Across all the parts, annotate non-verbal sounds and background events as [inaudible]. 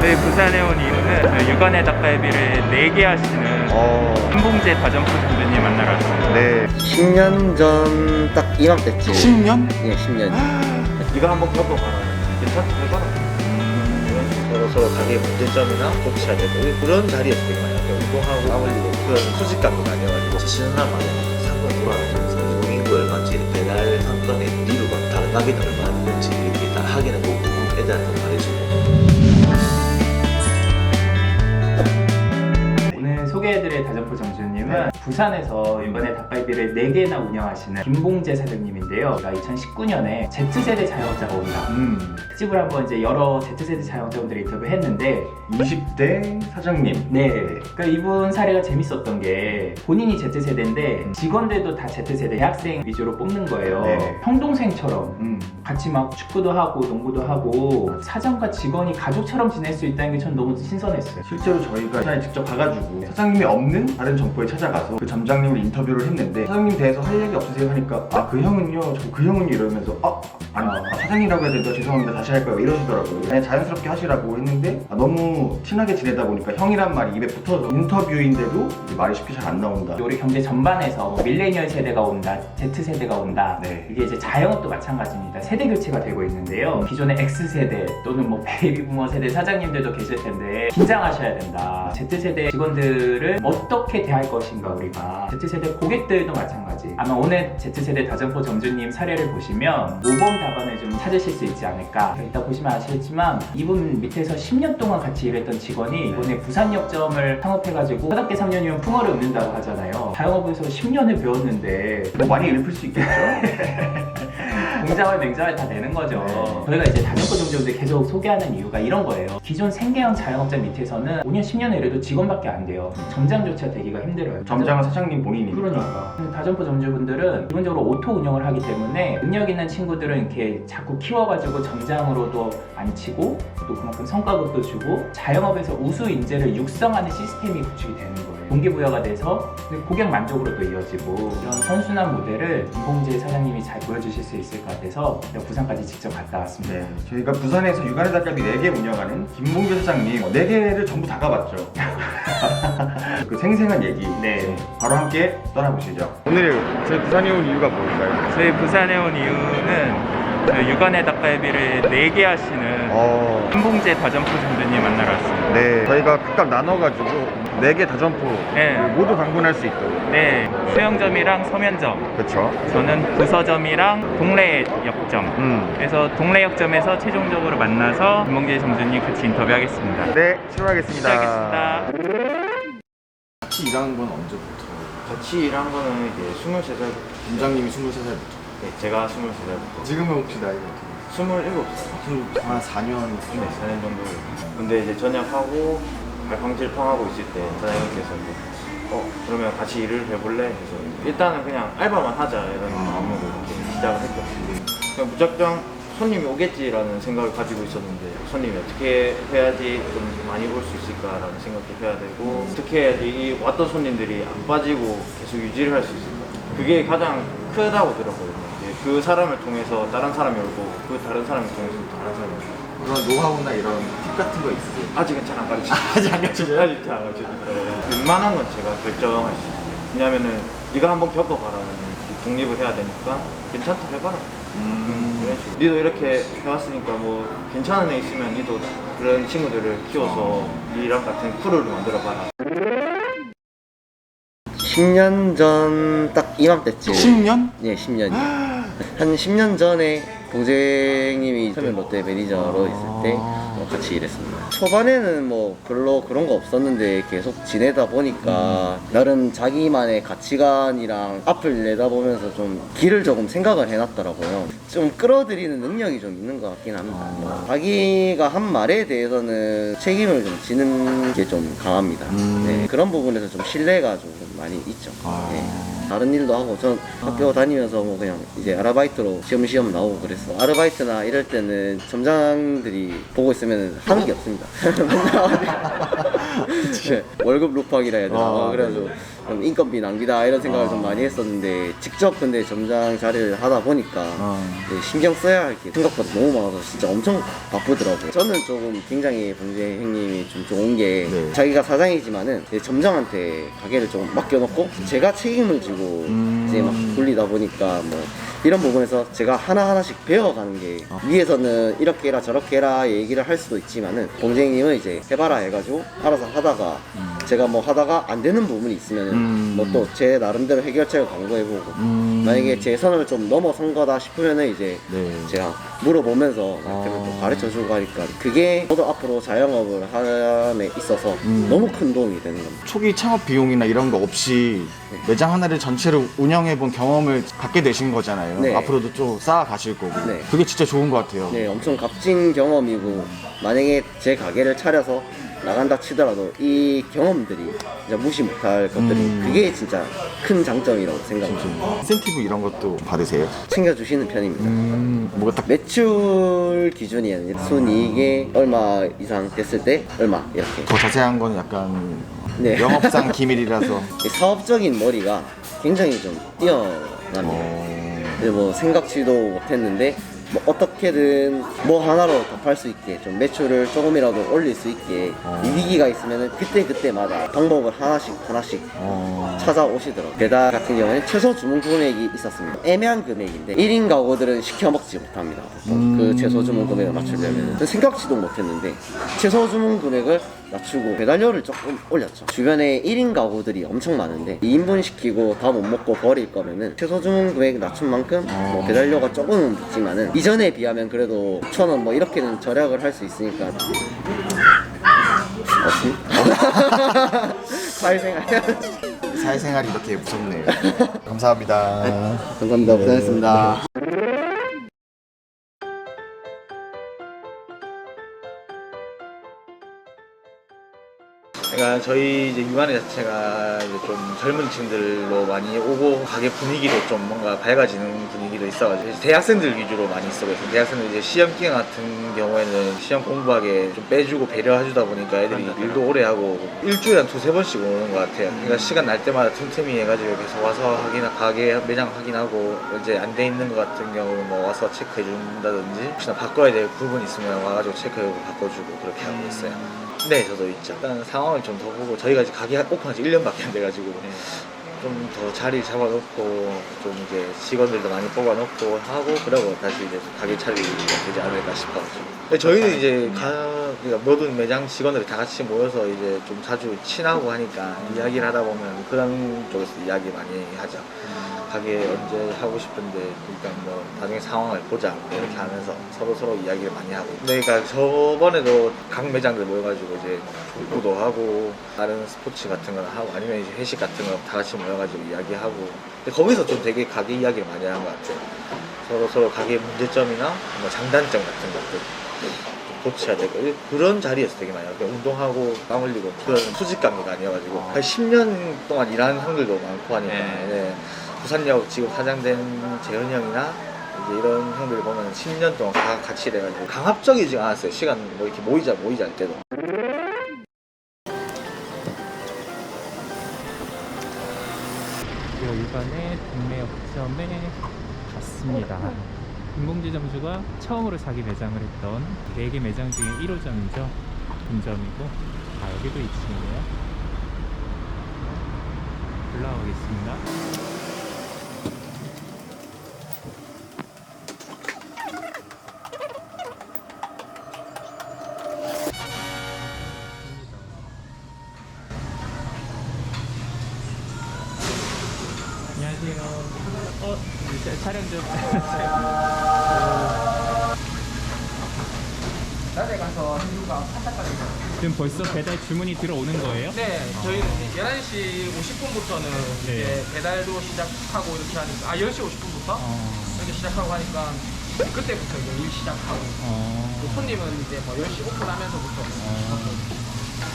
저희 부산에 온 이유는 육안의 닭갈비를 4개 하시는 어, 한봉재 다점포 선배님 만나러 왔습니다. 네. 10년 전 딱 이맘때쯤. 10년? 예, 10년. 네가 [gasps] 한번 겪어봐라. 괜찮다 해봐라. 서로 서로 자기의 문제점이나 고쳐야 되고 그런 자리에서 많이 하고 운동하고 아무리고 그런 소식감이 많이 와가지고 쉬는 날 만에 상권 돌아다니면서 용인구 얼마인지 배달 상권의 리뷰가 다른 가게는 얼마 부산에서 이번에 닭갈비를 4개나 운영하시는 김봉재 사장님인데요. 제가 2019년에 Z세대 자영업자가 온다. 음, 특집을 한번 이제 여러 Z세대 자영업자분들 인터뷰 했는데 20대 사장님. 네, 그러니까 이분 사례가 재밌었던 게 본인이 Z세대인데 직원들도 다 Z세대 대학생 위주로 뽑는 거예요. 네. 형 동생처럼 음, 같이 막 축구도 하고 농구도 하고 사장과 직원이 가족처럼 지낼 수 있다는 게 전 너무 신선했어요. 실제로 저희가 직접 가가지고 사장님이 없는 다른 점포에 찾아가서 그 점장님을 인터뷰를 했는데 사장님 대해서 할 얘기 없으세요 하니까 아 그 형은요 저 그 형은요 이러면서 아 아니 아, 사장님이라고 해야 된다 죄송합니다 다시 할까요 이러시더라고요 그냥 자연스럽게 하시라고 했는데 아, 너무 친하게 지내다 보니까 형이란 말이 입에 붙어서 인터뷰인데도 말이 쉽게 잘 안 나온다 우리 경제 전반에서 뭐 밀레니얼 세대가 온다, Z 세대가 온다. 네. 이게 이제 자영업도 마찬가지입니다. 세대 교체가 되고 있는데요. 기존의 X 세대 또는 뭐 베이비 부머 세대 사장님들도 계실 텐데 긴장하셔야 된다. Z 세대 직원들을 어떻게 대할 것인가 우리 가 Z 세대 고객들도 마찬가지. 아마 오늘 Z 세대 다점포 점주님 사례를 보시면 모범 답안을 좀 찾으실 수 있지 않을까. 이따 보시면 아시겠지만 이분 밑에서 10년 동안 같이 일했던 직원이 이번에 부산역점을 창업해가지고 초등학교 3년이면 풍어를 읊는다고 하잖아요. 자영업에서 10년을 배웠는데 뭐 많이 읊을 수 있겠죠 [laughs] 공장을 맹장을 다 내는 거죠. 저희가 이제 다점포 정주분들 계속 소개하는 이유가 이런 거예요. 기존 생계형 자영업자 밑에서는 5년, 10년을 일해도 직원밖에 안 돼요. 점장조차 되기가 힘들어요. 점장은 사장님 본인이니까 그러니까 다점포 점주분들은 기본적으로 오토 운영을 하기 때문에 능력 있는 친구들은 이렇게 자꾸 키워가지고 점장으로도 앉히고 또 그만큼 성과급도 주고 자영업에서 우수 인재를 육성하는 시스템이 구축이 되는 거예요. 동기부여가 돼서 고객 만족으로도 이어지고 이런 선순환 모델을 김봉재 사장님이 잘 보여주실 수 있을 것 같아서 제가 부산까지 직접 갔다 왔습니다. 네, 저희가 부산에서 육안의 닭갈비 4개 운영하는 김봉규 사장님 4개를 전부 다 가봤죠. [laughs] 그 생생한 얘기 네. 바로 함께 떠나보시죠. 오늘 저희 부산에 온 이유가 뭘까요? 저희 부산에 온 이유는 그 육안의 닭갈비를 4개 하시는 어, 한봉재 다점포 점주님 만나러 왔습니다. 네. 저희가 각각 나눠가지고 4개 다점포 네. 모두 방문할 수 있도록. 네, 수영점이랑 서면점, 그쵸. 저는 부서점이랑 동래역점. 음. 그래서 동래역점에서 최종적으로 만나서 김봉재 점주님 같이 인터뷰하겠습니다. 네, 출발하겠습니다. 시작하겠습니다. 같이 일하는 건 언제부터? 같이 일한 거는 이제 23살부터. 점장님이 23살부터. 네, 제가 23살부터. 지금은 혹시 나이가 어떻게 27살. 지금 한 4년 네, 4년 정도. 근데 이제 전역하고 발광질팡하고 있을 때 사장님께서 이제 어 그러면 같이 일을 해볼래? 해서 일단은 그냥 알바만 하자 이런 마음으로 이렇게 시작을 했거든요. 그냥 무작정 손님이 오겠지라는 생각을 가지고 있었는데 손님이 어떻게 해야지 좀 많이 올 수 있을까라는 생각도 해야 되고 어떻게 해야지 이 왔던 손님들이 안 빠지고 계속 유지를 할 수 있을까 그게 가장 크다고 들었거든요. 그 사람을 통해서 다른 사람이 오고 그 다른 사람을 통해서 또 다른 사람이 오고 그런 노하우나 이런 팁 같은 거 있으세요? 아직은 잘 안 가르쳐. 아직 안 가르쳐. 아직 잘 안 가르쳐. 웬만한 건 제가 결정할 수 있어요. 왜냐면은 네가 한번 겪어봐라는 독립을 해야 되니까 괜찮다 해봐라. 음, 이런 식으로. 니도 이렇게 해왔으니까 뭐 괜찮은 애 있으면 니도 그런 친구들을 키워서 니랑 같은 크루를 만들어봐라. 10년 전 딱 이맘때쯤. 10년? 예, 10년이. 한 10년 전에 동생님이 서면 롯데 매니저로 있을 때 어, 같이 일했습니다. 초반에는 뭐 별로 그런 거 없었는데 계속 지내다 보니까 나름 자기만의 가치관이랑 앞을 내다보면서 좀 길을 조금 생각을 해놨더라고요. 좀 끌어들이는 능력이 좀 있는 것 같긴 합니다. 뭐 자기가 한 말에 대해서는 책임을 좀 지는 게 좀 강합니다. 네, 그런 부분에서 좀 신뢰가 좀 많이 있죠. 네. 다른 일도 하고 전 학교 다니면서 뭐 그냥 이제 아르바이트로 시험시험 나오고 그랬어. 아르바이트나 이럴 때는 점장들이 보고 있으면 하는 게 없습니다. [laughs] 맨날 [laughs] 월급 루팡이라 해야 되나? 아, 어, 그래가지고 좀 인건비 낭비다 이런 생각을 좀 많이 했었는데 직접 근데 점장 자리를 하다 보니까 네, 신경 써야 할 게 생각보다 너무 많아서 진짜 엄청 바쁘더라고요. 저는 조금 굉장히 봉재 형님이 좀 좋은 게 네. 자기가 사장이지만은 이제 점장한테 가게를 좀 맡겨놓고 제가 책임을 지고 이제 막 돌리다 보니까 뭐 이런 부분에서 제가 하나하나씩 배워가는 게 위에서는 이렇게 해라 저렇게 해라 얘기를 할 수도 있지만은 봉재님은 이제 해봐라 해가지고 알아서 하다가 제가 뭐 하다가 안 되는 부분이 있으면은 음. 뭐또 제 나름대로 해결책을 강구해보고 음. 만약에 제 선을 좀 넘어선 거다 싶으면은 이제 네. 제가 물어보면서 아. 또 가르쳐주고 하니까 그게 저도 앞으로 자영업을 함에 있어서 음. 너무 큰 도움이 되는 겁니다. 초기 창업 비용이나 이런 거 없이 매장 하나를 전체로 운영해 본 경험을 갖게 되신 거잖아요. 네. 앞으로도 쭉 쌓아 가실 거고. 네. 그게 진짜 좋은 것 같아요. 네, 엄청 값진 경험이고 만약에 제 가게를 차려서 나간다 치더라도 이 경험들이 진짜 무시 못할 것들이 음. 그게 진짜 큰 장점이라고 생각합니다. 인센티브 이런 것도 받으세요? 챙겨주시는 편입니다. 음, 뭐가 딱 매출 기준이 아니라 순이익이 얼마 이상 됐을 때 얼마 이렇게 더 자세한 건 약간 네. 영업상 [laughs] 기밀이라서. 이 사업적인 머리가 굉장히 좀 뛰어납니다. 어... 근데 뭐 생각지도 못했는데 뭐 어떻게든 뭐 하나로 답할 수 있게 좀 매출을 조금이라도 올릴 수 있게 어. 이 위기가 있으면은 그때 그때마다 방법을 하나씩 하나씩 어... 찾아오시더라고요. 배달 같은 경우에는 최소 주문 금액이 있었습니다. 애매한 금액인데 1인 가구들은 시켜 먹지 못합니다. 보통 음. 그 최소 주문 금액을 맞추려면 생각지도 못했는데 최소 주문 금액을 낮추고 배달료를 조금 올렸죠. 주변에 1인 가구들이 엄청 많은데 2인분 시키고 다 못 먹고 버릴 거면은 최소 주문 금액 낮춘 만큼 뭐 배달료가 조금은 붙지만은 이전에 비하면 그래도 천원 뭐 이렇게는 절약을 할 수 있으니까 없습니다. 사회생활 사회생활이 이렇게 무섭네요. 감사합니다. 감사합니다. 고생하셨습니다. 그러니까 저희 이제 유한회 자체가 이제 좀 젊은 층들로 많이 오고 가게 분위기도 좀 뭔가 밝아지는 분위기도 있어가지고 대학생들 위주로 많이 있어 그래서 대학생들 이제 시험 기간 같은 경우에는 시험 공부하게 좀 빼주고 배려해주다 보니까 애들이 일도 오래 하고 일주일에 한 두세 번씩 오는 것 같아요. 그러니까 시간 날 때마다 틈틈이 해가지고 계속 와서 확인 가게 매장 확인하고 이제 안 돼 있는 것 같은 경우는 뭐 와서 체크해 준다든지 혹시나 바꿔야 될 부분 있으면 와가지고 체크하고 바꿔주고 그렇게 하고 있어요. 네, 저도 있죠. 일단 상황을 좀 더 보고 저희가 이제 가게 오픈한 지 1년밖에 안 돼가지고 좀 더 자리 잡아놓고 좀 이제 직원들도 많이 뽑아놓고 하고 그러고 다시 이제 가게 차리게 되지 않을까 싶어가지고. 근데 저희는 이제 가, 그러니까 모든 매장 직원들이 다 같이 모여서 이제 좀 자주 친하고 하니까 이야기를 하다 보면 그런 쪽에서 이야기 많이 하죠. 가게 언제 하고 싶은데 일단 뭐 나중에 상황을 보자. 이렇게 하면서 서로 서로 이야기를 많이 하고. 네, 그러니까 저번에도 각 매장들 모여가지고 이제 축구도 하고 다른 스포츠 같은 거나 하고 아니면 이제 회식 같은 거 다 같이 모여가지고 이야기하고. 근데 거기서 좀 되게 가게 이야기를 많이 하는 것 같아요. 서로 서로 가게 문제점이나 뭐 장단점 같은 것들 좀 고쳐야 되고 그런 자리에서 되게 많이 하고. 운동하고 땀 흘리고 그런 수직 관계가 아니어가지고. 한 10년 동안 일하는 형들도 많고 하니까. 네. 네. 부산역 지금 사장된 재현이 형이나 이제 이런 형들 보면 10년 동안 다 같이 일해가지고 강압적이지 않았어요 시간 뭐 이렇게 모이자 모이자 할 때도 드디어 일반의 동네 역점에 갔습니다. 김봉지 점주가 처음으로 자기 매장을 했던 4개 매장 중에 1호점이죠. 분점이고 아 여기도 2층이네요. 올라가겠습니다. 안녕하세요. 어, 자- 촬영 좀. 지금 벌써 배달 주문이 들어오는 거예요? 네, 저희는 이제 11시 50분부터는 네. 이제 배달도 시작하고 이렇게 하니까 아 10시 50분부터 어, 이렇게 시작하고 하니까 그때부터 이제 일 시작하고 어, 또 손님은 이제 뭐 10시 오픈하면서부터 어.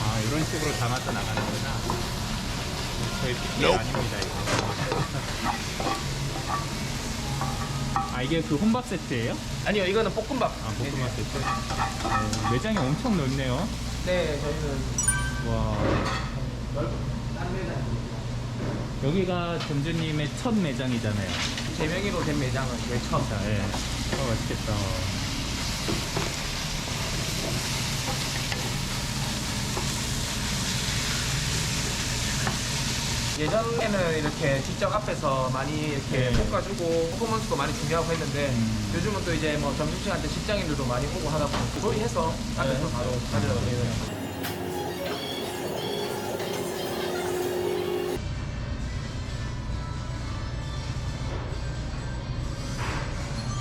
아, 이런 식으로 담아서 나가는구나. 저희 PPL 아닙니다, 이거. 아, 이게 그 혼밥 세트예요? 아니요 이거는 볶음밥 아, 볶음밥 세트. 어, 매장이 엄청 넓네요. 네 저희는 와. 여기가 점주님의 첫 매장이잖아요. 제 명의로 된 매장은 제일 처음. 자, 예. 어, 맛있겠다. 예전에는 이렇게 직접 앞에서 많이 이렇게 네. 볶아주고 퍼포먼스도 많이 중요하고 했는데 음. 요즘은 또 이제 뭐 점심시간 때 직장인들도 많이 오고 하다 보니까 조리해서 앞에서 네. 바로 가져다 드리는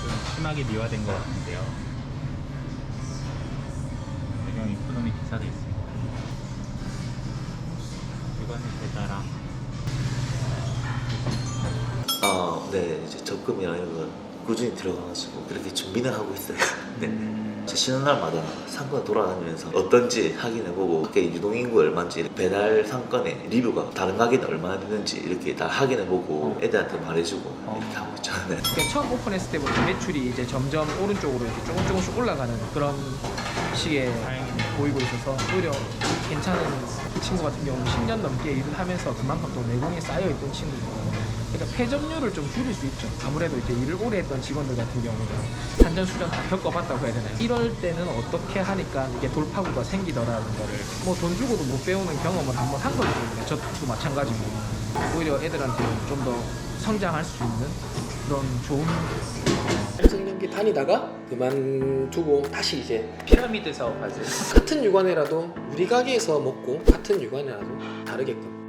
좀 심하게 미화된 것 같은데요. 배경에 이코노미 기사도 있습니다. 이거는 대다랑 아, 네, 이제 적금이랑 이런 거 꾸준히 들어가가지고 그렇게 준비는 하고 있어요. [laughs] 네. 제 쉬는 날마다 상권 돌아다니면서 어떤지 확인해보고 밖에 유동인구 얼마인지 배달 상권의 리뷰가 다른 가게는 얼마나 되는지 이렇게 다 확인해보고 애들한테 말해주고 이렇게 하고 있죠. [laughs] 네. 그냥 처음 오픈했을 때부터 매출이 이제 점점 오른쪽으로 이렇게 조금 조금씩 올라가는 그런 식의. 보이고 있어서 오히려 괜찮은 친구 같은 경우는 10년 넘게 일을 하면서 그만큼 또 내공이 쌓여 있던 친구고 그러니까 폐점률을 좀 줄일 수 있죠 아무래도 이제 일을 오래 했던 직원들 같은 경우는 산전 수전 다 겪어봤다고 해야 되나요? 이럴 때는 어떻게 하니까 이게 돌파구가 생기더라는 거를 뭐 돈 주고도 못 배우는 경험을 한번 한 거기 때문에 저도 마찬가지고 오히려 애들한테 좀 더 성장할 수 있는 그런 좋은 삼성연기 다니다가 그만두고 다시 이제 피라미드 사업 하세요? 같은 육안이라도 우리 가게에서 먹고 같은 육안이라도 다르게끔